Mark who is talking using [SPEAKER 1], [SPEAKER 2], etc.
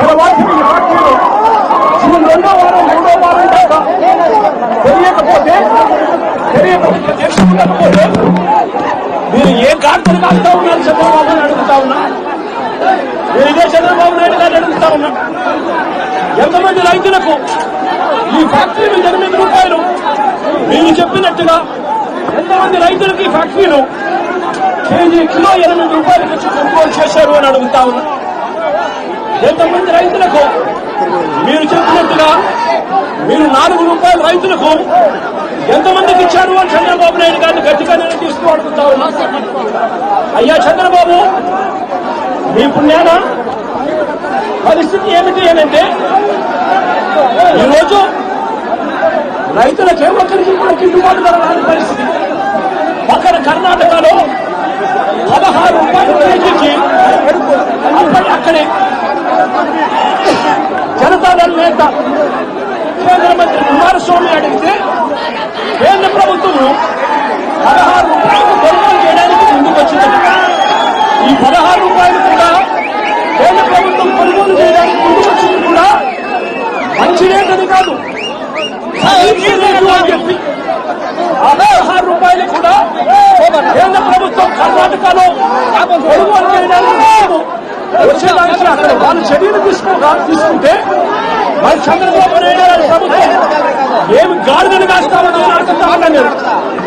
[SPEAKER 1] తర్వాత ఈ ఫ్యాక్టరీలో జూన్ రెండో వారం మూడో వారం దాకా తెలియకపోతే తెలియకపోతే తెలుసుకోకపోతే మీరు ఏం గాడిదలు కాస్తా ఉన్నారు? చంద్రబాబు అని అడుగుతా ఉన్నా. నేను ఇదే చంద్రబాబు నాయుడు గారిని అడుగుతా ఉన్నా. ఎంతమంది రైతులకు ఈ ఫ్యాక్టరీలు ఎనిమిది రూపాయలు మీరు చెప్పినట్టుగా ఎంతమంది రైతులకు ఈ ఫ్యాక్టరీలు కేజీ కిలో ఎనిమిది రూపాయలు వచ్చి కొనుగోలు చేశారు అని అడుగుతా ఉన్నా. ఎంతమంది రైతులకు మీరు చెప్పినట్టుగా మీరు నాలుగు రూపాయల రైతులకు ఎంతమందికి ఇచ్చారు అని చంద్రబాబు నాయుడు గారిని గట్టిగా నేను తీస్తూ ఉన్నా? అయ్యా చంద్రబాబు మీ పుణ్యాన పరిస్థితి ఏమిటి ఏంటంటే ఈరోజు రైతులకు కూడా గిట్టుబాటు ధర రాని పరిస్థితి పక్కన కర్ణాటకలో పదహారు రూపాయలు కేజీకి అప్పటి అక్కడే జనతాదళ నేత కేంద్ర మంత్రి కుమారస్వామి అడిగితే కేంద్ర పదహారు రూపాయలు కొనుగోలు చేయడానికి ముందుకు వచ్చింది ఈ పదహారు రూపాయలు కూడా కేంద్ర ప్రభుత్వం కొనుగోలు చేయడానికి ముందుకు వచ్చింది కూడా మంచి రేటని కాదు. అని చెప్పి ఆ పదహారు రూపాయలు కూడా కేంద్ర ప్రభుత్వం కర్ణాటకలో కొనుగోలు చేయడానికి వచ్చేదానికి అక్కడ వాళ్ళు చర్యలు తీసుకోగా తీసుకుంటే మరి చంద్రబాబు నాయుడు ప్రభుత్వం ఏమి గాడిదని కాస్తామని నేను అడుగుతా ఉన్నాను నేను